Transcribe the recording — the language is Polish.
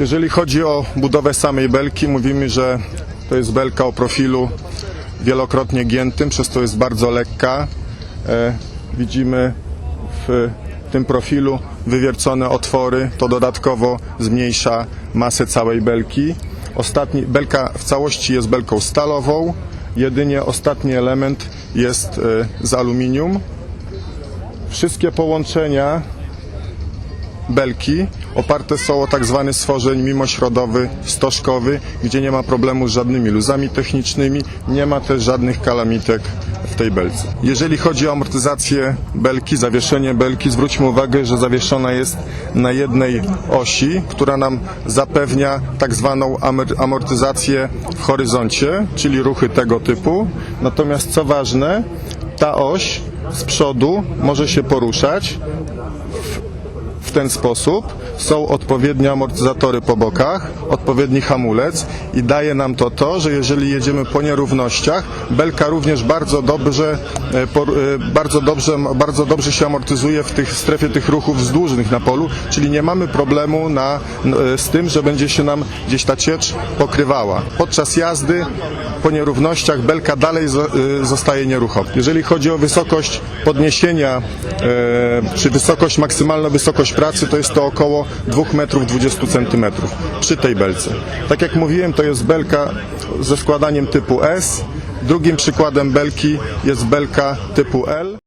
Jeżeli chodzi o budowę samej belki, mówimy, że to jest belka o profilu wielokrotnie giętym, przez to jest bardzo lekka. E, widzimy w tym profilu wywiercone otwory, to dodatkowo zmniejsza masę całej belki. Ostatni, belka w całości jest belką stalową, jedynie ostatni element jest e, z aluminium. Wszystkie połączenia belki oparte są o tak zwany stworzeń mimośrodowy, stożkowy, gdzie nie ma problemu z żadnymi luzami technicznymi, nie ma też żadnych kalamitek w tej belce. Jeżeli chodzi o amortyzację belki, zawieszenie belki, zwróćmy uwagę, że zawieszona jest na jednej osi, która nam zapewnia tak zwaną amortyzację w horyzoncie, czyli ruchy tego typu. Natomiast co ważne, ta oś z przodu może się poruszać, w ten sposób. Są odpowiednie amortyzatory po bokach, odpowiedni hamulec i daje nam to to, że jeżeli jedziemy po nierównościach, belka również bardzo dobrze, e, e, bardzo dobrze, bardzo dobrze się amortyzuje w tych strefie tych ruchów wzdłużnych na polu, czyli nie mamy problemu na, e, z tym, że będzie się nam gdzieś ta ciecz pokrywała. Podczas jazdy po nierównościach belka dalej zo- zostaje nieruchoma. Jeżeli chodzi o wysokość podniesienia, czy wysokość, maksymalna wysokość pracy, to jest to około 2 metrów 20 centymetrów przy tej belce. Tak jak mówiłem, to jest belka ze składaniem typu S. Drugim przykładem belki jest belka typu L.